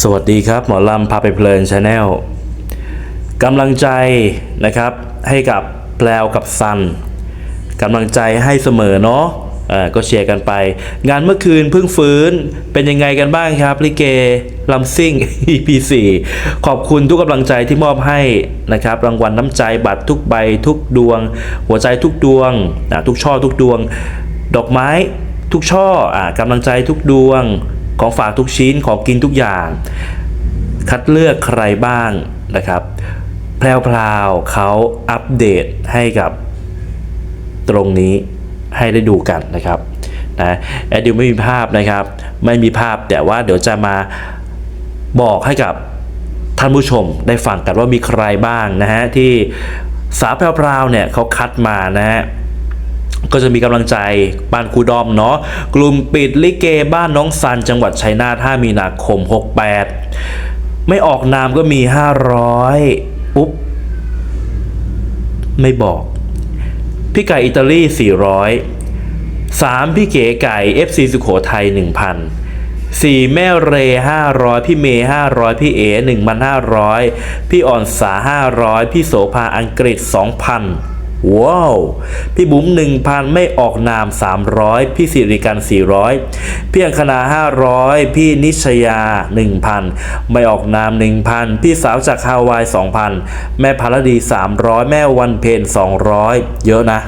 สวัสดีครับ หมอลำพาไปเพลินชาแนลกำลังใจนะครับให้กับแปลวกับซันกำลังใจให้เสมอเนาะอ่าก็เชียร์กันไป งานเมื่อคืนเพิ่งฟื้นเป็นยังไงกันบ้างครับลิเกลำซิ่ง EP 4ขอบคุณทุกกำลังใจที่มอบให้นะครับ รางวัลน้ำใจบัตรทุกใบทุกดวง หัวใจทุกดวงทุกช่อทุกดวง ดอกไม้ทุกช่ออ่ากำลังใจทุกดวง ของฝากทุกชิ้นของกินทุกอย่าง คัดเลือกใครบ้างนะครับแพรวพราวเขาอัปเดตให้กับตรงนี้ให้ได้ดูกันนะครับนะแอดดิวไม่มีภาพนะครับ ไม่มีภาพแต่ว่าเดี๋ยวจะมาบอกให้กับท่านผู้ชมได้ฟังกันว่ามีใครบ้างนะฮะที่สาวแพรวพราวเนี่ยเขาคัดมานะฮะ ก็จะมีกำลังใจบ้านครูดอมเนาะกลุ่มปิดลิเกบ้านน้องซันจังหวัดชัยนาท5มีนาคม 68 ไม่ออกนามก็มี 500อุ๊บ ไม่บอก พี่ไก่อิตาลี 400 3 พี่เก๋ไก่ FC สุโขทัย 1,000 4แม่เร500พี่เมย์500พี่เอ1,500พี่อ่อนสา500พี่โสภาอังกฤษ2,000 ว้าว พี่บุ๋ม1,000 ไม่ออกนาม 300 พี่สิริกัน 400 พี่อังคณา 500 พี่นิชยา 1,000 ไม่ออกนาม 1,000 พี่สาวจากฮาวาย 2,000 แม่พารดี 300 แม่วันเพน200 เยอะนะ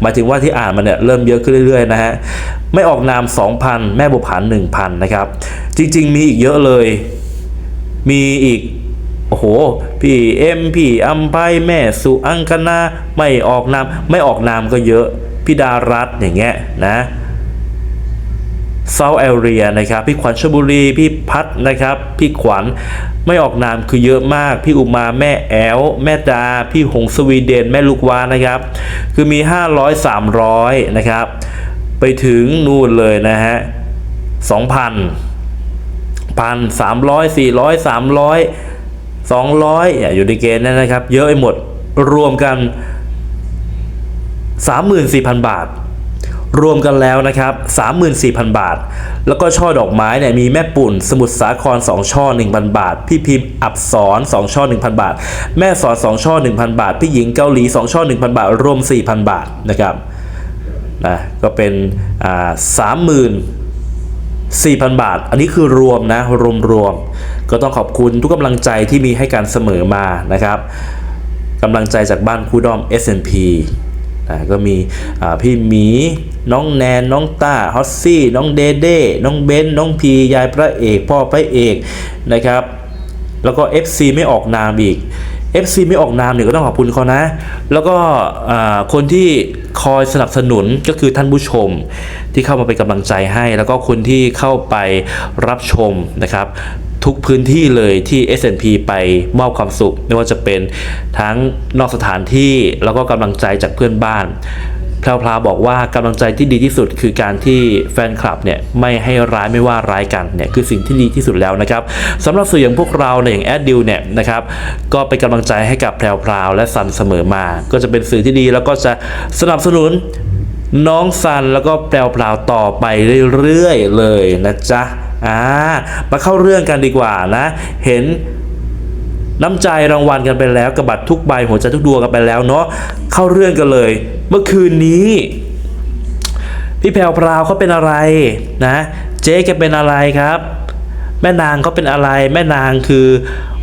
หมายถึงว่าที่อ่านมาเนี่ยเริ่มเยอะขึ้นเรื่อยๆนะฮะ ไม่ออกนาม 2,000 แม่บุผัน1,000 นะครับ จริง ๆ มีอีกเยอะเลย มีอีก พี่เอ็มพี่อัมไพแม่สุอังคณาไม่ออกนามไม่ออกนามก็เยอะพี่ดารัตอย่างเงี้ยนะเซาเอเรียนะครับ พี่ขวัญชลบุรี พี่พัดนะครับ พี่ขวัญไม่ออกนามคือเยอะมาก พี่อุมาแม่แอลแม่ดา พี่หงสวีเดน แม่ลูกวานะครับ คือมี 500 300 นะครับ ไปถึงนู่นเลยนะฮะ 2,000พันสามร้อยสี่ร้อยสามร้อยสองร้อยอยู่ในเกณฑ์นั้นนะครับ เยอะไปหมดรวมกันสามหมื่นสี่พันบาท รวมกันแล้วนะครับ 34,000 บาท แล้วก็ช่อดอกไม้เนี่ยมีแม่ปุ่น สมุทรสาคร 2 ช่อ 1,000 บาท พี่พิมพ์อับสอน 2 ช่อ 1,000 บาท แม่สอน 2 ช่อ 1,000 บาท พี่หญิงเกาหลี 2 ช่อ 1,000 บาท รวม 4,000 บาทนะครับนะก็เป็นอ่า30,000 4,000บาท อันนี้คือรวมนะรวมรวม ก็ต้องขอบคุณทุกกำลังใจที่มีให้การเสมอมานะครับกำลังใจจากบ้านคูดอม S&P นะก็มีพี่หมี น้องแนน น้องต้าฮอตซี่ น้องเดเด้ น้องเบนน้องพี ยายพระเอก พ่อพระเอกนะครับ แล้วก็ FC ไม่ออกนามอีก FC ไม่ออกนามเนี่ยก็ต้องขอบคุณเขานะ แล้วก็คนที่คอยสนับสนุนก็คือท่านผู้ชมที่เข้ามาเป็นกำลังใจให้ แล้วก็คนที่เข้าไปรับชมนะครับ ทุกพื้นที่เลยที่ S&P ไปมอบความสุข ไม่ว่าจะเป็นทั้งนอกสถานที่แล้วก็กำลังใจจากเพื่อนบ้านแพรวพราบอกว่ากำลังใจที่ดีที่สุดคือการที่แฟนคลับเนี่ยไม่ให้ร้ายไม่ว่าร้ายกันเนี่ยคือสิ่งที่ดีที่สุดแล้วนะครับสำหรับสื่ออย่างพวกเราเนี่ยอย่างแอดดิวเนี่ยนะครับก็เป็นกำลังใจให้กับแพรวพราวและซันเสมอมา ก็จะเป็นสื่อที่ดีแล้วก็จะสนับสนุนน้องซันแล้วก็แพรวพราวต่อไปเรื่อยๆเลยนะจ๊ะ อ่ามาเข้าเรื่องกันดีกว่านะ เห็นน้ำใจรางวัลกันไปแล้วกับบัตรทุกใบหัวใจทุกดวงกันไปแล้วเนาะเข้าเรื่องกันเลย เมื่อคืนนี้ พี่แพรวพราวเขาเป็นอะไรนะ เจ๊แกเป็นอะไรครับ แม่นางเขาเป็นอะไร แม่นางคือ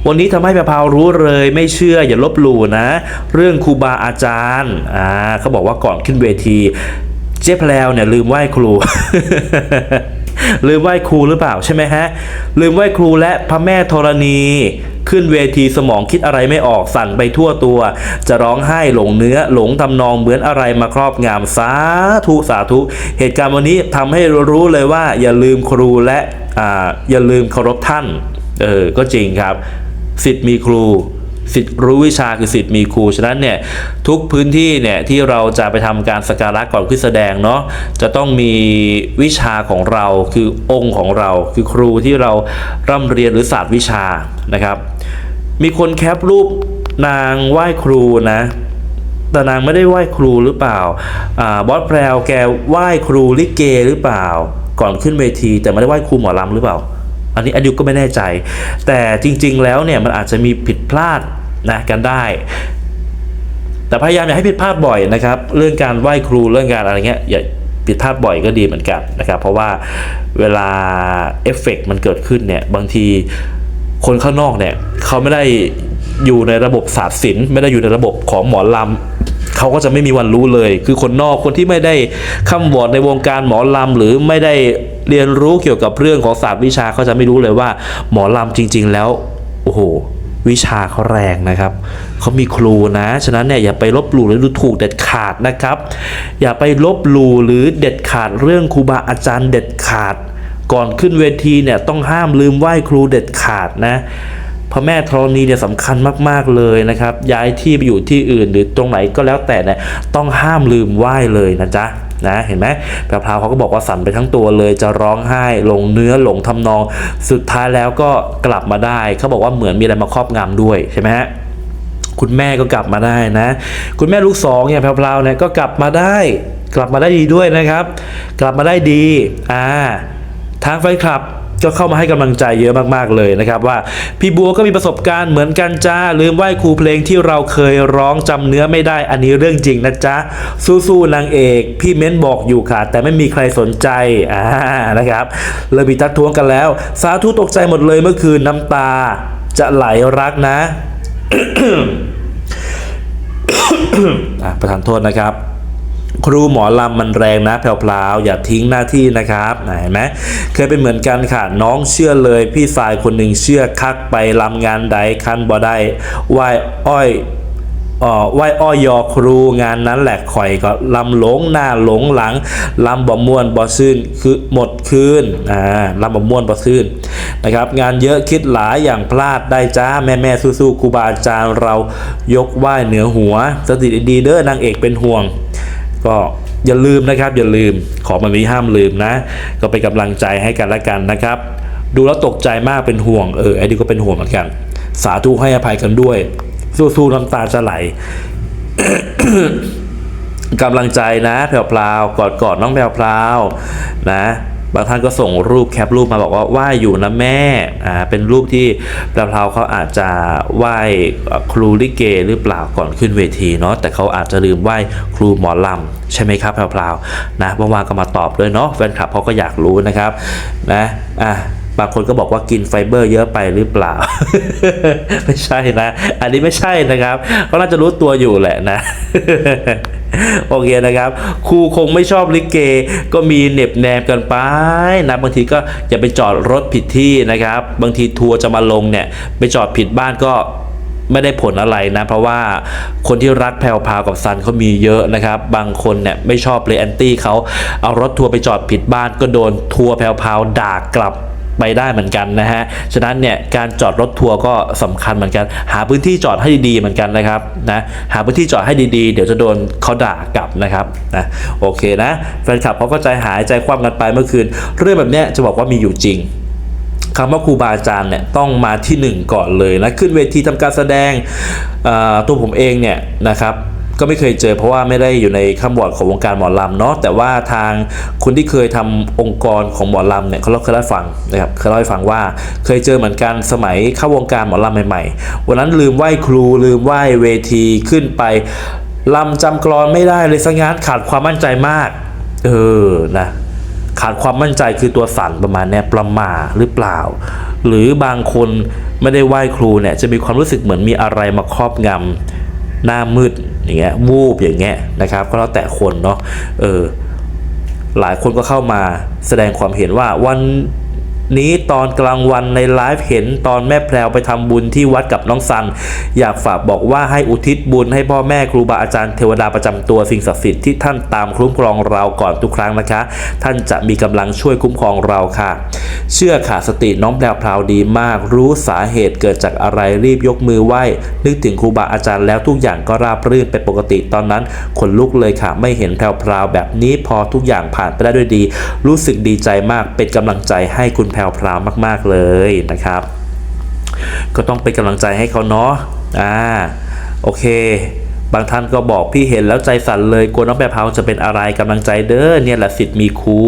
วันนี้ทำให้แพรวพราวรู้เลยไม่เชื่ออย่าลบหลู่นะ เรื่องครูบาอาจารย์อ่าเขาบอกว่าก่อนขึ้นเวที เจ๊แพรวเนี่ยลืมไหว้ครู ลืมไหว้ครูหรือเปล่าใช่ไหมฮะ ลืมไหว้ครูและพระแม่ธรณี ขึ้นเวทีสมองคิดอะไรไม่ออกสั่นไปทั่วตัว จะร้องไห้หลงเนื้อหลงทำนองเหมือนอะไรมาครอบงามสาธุสาธุ เหตุการณ์วันนี้ทำให้รู้เลยว่า อย่าลืมครูและออย่าลืมเคารพท่าน เออ ก็จริงครับ สิทธิ์มีครู สิทธิ์รู้วิชาคือสิทธิ์มีครู ฉะนั้นเนี่ยทุกพื้นที่เนี่ยที่เราจะไปทำการสการะก่อนขึ้นแสดงเนาะจะต้องมีวิชาของเราคือองค์ของเรา คือครูที่เราร่ำเรียนหรือศาสตร์วิชานะครับ มีคนแคปรูปนางไหว้ครูนะแต่นางไม่ได้ไหว้ครูหรือเปล่าอ่าบอสแพรวแกไหว้ครูลิเกหรือเปล่า ก่อนขึ้นเวที แต่ไม่ได้ไหว้ครูหมอลำหรือเปล่า อันนี้อายุก็ไม่แน่ใจ แต่จริง ๆ แล้วเนี่ยมันอาจจะมีผิดพลาด นะกันได้ แต่พยายามอย่าให้ผิดพลาดบ่อยนะครับ เรื่องการไหว้ครูเรื่องการอะไรเงี้ยอย่าผิดพลาดบ่อยก็ดีเหมือนกันนะครับ เพราะว่าเวลาเอฟเฟกต์มันเกิดขึ้นเนี่ยบางทีคนข้างนอกเนี่ยเขาไม่ได้อยู่ในระบบศาสตร์ศิลป์ไม่ได้อยู่ในระบบของหมอลำเขาก็จะไม่มีวันรู้เลย คือคนนอกคนที่ไม่ได้คำวอดในวงการหมอลำหรือไม่ได้เรียนรู้เกี่ยวกับเรื่องของศาสตร์วิชาเขาจะไม่รู้เลยว่า หมอลำจริง ๆ แล้วโอ้โห วิชาเขาแรงนะครับเขามีครูนะ ฉะนั้นเนี่ยอย่าไปลบหลู่หรือดูถูกเด็ดขาดนะครับ อย่าไปลบหลู่หรือเด็ดขาดเรื่องครูบาอาจารย์เด็ดขาด ก่อนขึ้นเวทีเนี่ยต้องห้ามลืมไหว้ครูเด็ดขาดนะพระแม่ธรณีเนี่ยสำคัญมากๆเลยนะครับ ย้ายที่ไปอยู่ที่อื่นหรือตรงไหนก็แล้วแต่เนี่ยต้องห้ามลืมไหว้เลยนะจ๊ะ นะเห็นไหมแพรวเขาก็บอกว่าสั่นไปทั้งตัวเลยจะร้องไห้หลงเนื้อหลงทำนอง สุดท้ายแล้วก็กลับมาได้ เขาบอกว่าเหมือนมีอะไรมาครอบงำด้วยใช่ไหมฮะคุณแม่ก็กลับมาได้นะ คุณแม่ลูกสองเนี่ยแพรวเนี่ยก็กลับมาได้ กลับมาได้ดีด้วยนะครับ กลับมาได้ดีอ่าทางแฟนคลับ ก็เข้ามาให้กำลังใจเยอะมากๆเลยนะครับว่าพี่บัวก็มีประสบการณ์เหมือนกันจ้าลืมไหว้ครูเพลงที่เราเคยร้องจำเนื้อไม่ได้อันนี้เรื่องจริงนะจ๊ะสู้ๆนางเอกพี่เม้นบอกอยู่ค่ะ แต่ไม่มีใครสนใจอ่านะครับเลยมีทักท้วงกันแล้ว สาธุตกใจหมดเลยเมื่อคืนน้ำตาจะไหลรักนะะประทานโทษนะครับ ครูหมอลำมันแรงนะแพลวๆอย่าทิ้งหน้าที่นะครับเห็นไหมเคยเป็นเหมือนกันค่ะน้องเชื่อเลย พี่สายคนหนึ่งเชื่อคักไปลำงานใดคันบ่ได้ไหวอ้อยไหวอ้อยยอครูงานนั้นแหละข่อยก็ลำหลงหน้าหลงหลังลำบ่ม่วนบ่ซื่นคือหมดคืนอ่าลำบ่ม่วนบ่ซื่นนะครับ งานเยอะคิดหลายอย่างพลาดได้จ้าแม่แม่สู้ๆครูบาอาจารย์เรายกไหว้เหนือหัว สติดีเด้อนางเอกเป็นห่วง ก็อย่าลืมนะครับ อย่าลืมของมันนี้ห้ามลืมนะ ก็เป็นกำลังใจให้กันและกันนะครับ ดูแล้วตกใจมากเป็นห่วงเออไอ้นี่ก็เป็นห่วงเหมือนกัน สาธุให้อภัยกันด้วย สู้ๆน้ำตาจะไหลกำลังใจนะแพรวๆกอดกอดน้องแพรวๆนะ บางท่านก็ส่งรูปแคปรูปมาบอกว่าไหว้อยู่นะแม่อ่าเป็นรูปที่แพรวๆเขาอาจจะไหว้ครูลิเกหรือเปล่าก่อนขึ้นเวทีเนาะแต่เขาอาจจะลืมไหว้ครูหมอลำใช่ไหมครับแพรวๆนะว่างๆก็มาตอบด้วยเนาะแฟนคลับเขาก็อยากรู้นะครับนะอะบางคนก็บอกว่ากินไฟเบอร์เยอะไปหรือเปล่า ไม่ใช่นะ อันนี้ไม่ใช่นะครับเขาน่าจะรู้ตัวอยู่แหละนะ โอเคนะครับครูคงไม่ชอบลิเก ก็มีเหน็บแนมกันไปนะบางทีก็อย่าไปจอดรถผิดที่นะครับ บางทีทัวร์จะมาลงเนี่ยไปจอดผิดบ้านก็ไม่ได้ผลอะไรนะ เพราะว่าคนที่รักแพรวพาวกับซันเขามีเยอะนะครับ บางคนเนี่ยไม่ชอบเลยแอนตี้เขาเอารถทัวร์ไปจอดผิดบ้านก็โดนทัวร์แพรวพาวด่ากลับ ไปได้เหมือนกันนะฮะ ฉะนั้นเนี่ยการจอดรถทัวร์ก็สำคัญเหมือนกัน หาพื้นที่จอดให้ดีๆเหมือนกันนะครับนะหาพื้นที่จอดให้ดีๆ เดี๋ยวจะโดนเขาด่ากลับนะครับนะโอเคนะแฟนคลับเขาก็ใจหายใจคว่ำกันไปเมื่อคืน เรื่องแบบเนี้ยจะบอกว่ามีอยู่จริงคำว่าครูบาอาจารย์เนี่ยต้องมาที่หนึ่งก่อนเลยนะขึ้นเวทีทำการแสดงตัวผมเองเนี่ยนะครับ ก็ไม่เคยเจอเพราะว่าไม่ได้อยู่ในข้ามบอร์ดของวงการหมอลำเนาะแต่ว่าทางคนที่เคยทำองค์กรของหมอลำเนี่ยเขาเล่าเคยเล่าให้ฟังนะครับเคยเล่าให้ฟังว่าเคยเจอเหมือนกันสมัยเข้าวงการหมอลำใหม่ๆ วันนั้นลืมไหว้ครูลืมไหว้เวทีขึ้นไปลำจำกรอนไม่ได้เลยสังงานขาดความมั่นใจมาก เออนะขาดความมั่นใจคือตัวสั่นประมาณเนี้ยประมาหรือเปล่า หรือบางคนไม่ได้ไหว้ครูเนี่ยจะมีความรู้สึกเหมือนมีอะไรมาครอบงำ หน้ามืดอย่างเงี้ยวูบอย่างเงี้ยนะครับ ก็แล้วแต่คนเนาะเออหลายคนก็เข้ามาแสดงความเห็นว่าวัน นี้ตอนกลางวันในไลฟ์เห็นตอนแม่แพรวไปทำบุญที่วัดกับน้องซัน อยากฝากบอกว่าให้อุทิศบุญให้พ่อแม่ครูบาอาจารย์เทวดาประจำตัวสิ่งศักดิ์สิทธิ์ที่ท่านตามคุ้มครองเราก่อนทุกครั้งนะคะ ท่านจะมีกำลังช่วยคุ้มครองเราค่ะ เชื่อค่ะสติน้องแพรวพราวดีมาก รู้สาเหตุเกิดจากอะไรรีบยกมือไหว้นึกถึงครูบาอาจารย์แล้วทุกอย่างก็ราบรื่นเป็นปกติตอนนั้นขนลุกเลยค่ะ ไม่เห็นแพรวพราวแบบนี้พอทุกอย่างผ่านไปได้ด้วยดี รู้สึกดีใจมากเป็นกำลังใจให้คุณแพรวพราวมาก ๆ เลยนะครับ ก็ต้องเป็นกำลังใจให้เขาเนาะอ่าโอเค บางท่านก็บอกพี่เห็นแล้วใจสั่นเลยกลัวน้องแปรเผาจะเป็นอะไรกำลังใจเด้อเนี่ยแหละสิทธิ์มีครู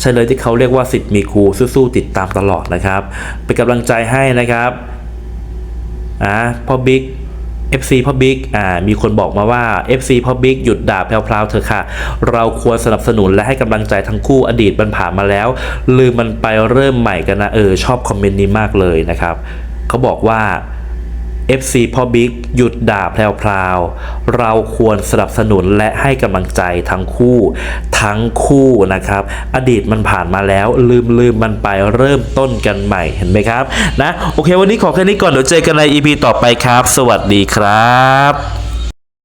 ใช่เลยที่เขาเรียกว่าสิทธิ์มีครูสู้ๆติดตามตลอดนะครับ เป็นกำลังใจให้นะครับอะพ่อบิ๊ก FC พ่อบิ๊กอ่ามีคนบอกมาว่า FC พ่อบิ๊กหยุดด่าแพรวๆเธอะค่ะ เราควรสนับสนุนและให้กำลังใจทั้งคู่อดีตมันผ่านมาแล้ว ลืมมันไปเริ่มใหม่กันนะเออชอบคอมเมนต์นี้มากเลยนะครับเขาบอกว่า FC พ่อบิ๊กหยุดด่าแพรวๆเราควรสนับสนุนและให้กำลังใจทั้งคู่ ทั้งคู่นะครับ อดีตมันผ่านมาแล้วลืมลืมมันไปเริ่มต้นกันใหม่เห็นไหมครับนะโอเค วันนี้ขอแค่นี้ก่อนเดี๋ยวเจอกันใน EP ต่อไปครับ สวัสดีครับ